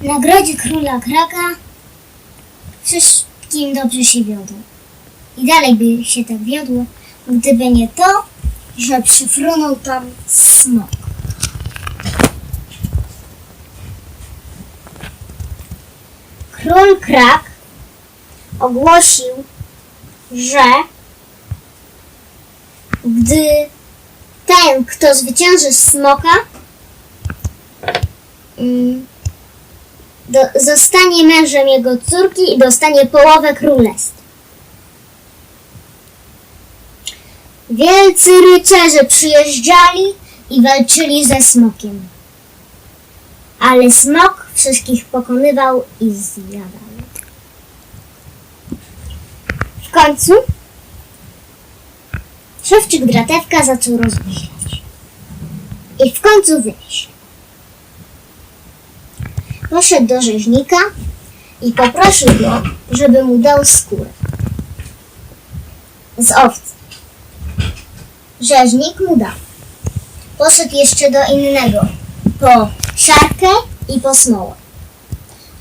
nagrodzie króla Kraka wszystkim dobrze się wiodło. I dalej by się tak wiodło, gdyby nie to, że przyfrunął tam smok. Król Krak ogłosił, że gdy ten, kto zwycięży smoka, mm, do, zostanie mężem jego córki i dostanie połowę królestwa. Wielcy rycerze przyjeżdżali i walczyli ze smokiem. Ale smok wszystkich pokonywał i zjadał. W końcu szewczyk dratewka zaczął rozmyślać. I w końcu wymyślił. Poszedł do rzeźnika i poprosił go, żeby mu dał skórę z owcy. Rzeźnik mu dał. Poszedł jeszcze do innego po siarkę i po smołę,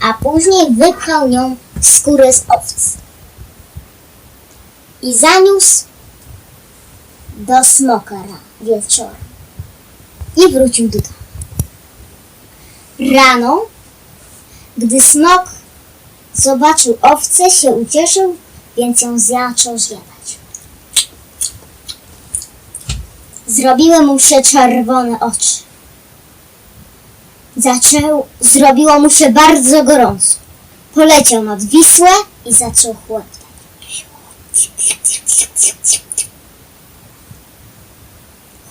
a później wypchał nią skórę z owcy i zaniósł do smokara wieczorem i wrócił do domu. Rano, gdy smok zobaczył owcę, się ucieszył, więc ją zaczął zjadać. Zrobiły mu się czerwone oczy. Zaczął, zrobiło mu się bardzo gorąco. Poleciał nad Wisłę i zaczął chłoptać.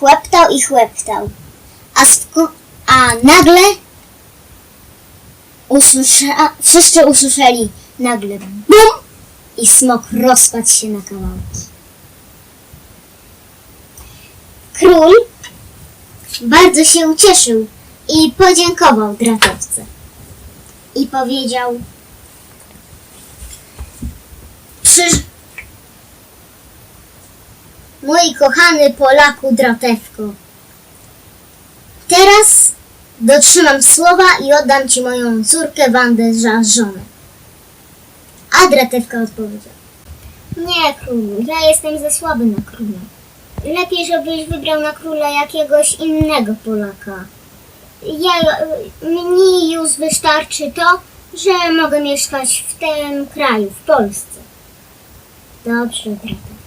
Chłeptał i chłeptał, a, a nagle usłysza- wszyscy usłyszeli nagle BUM i smok rozpadł się na kawałki. Król bardzo się ucieszył i podziękował dratowce. I powiedział Przyż... Mój kochany Polaku Dratewko, teraz dotrzymam słowa i oddam ci moją córkę Wandę za żonę. A Dratewka odpowiedział Nie, królu, ja jestem za słaby na króla. Lepiej, żebyś wybrał na króla jakiegoś innego Polaka. Ja, mnie już wystarczy to, że mogę mieszkać w tym kraju, w Polsce. Dobrze, brata.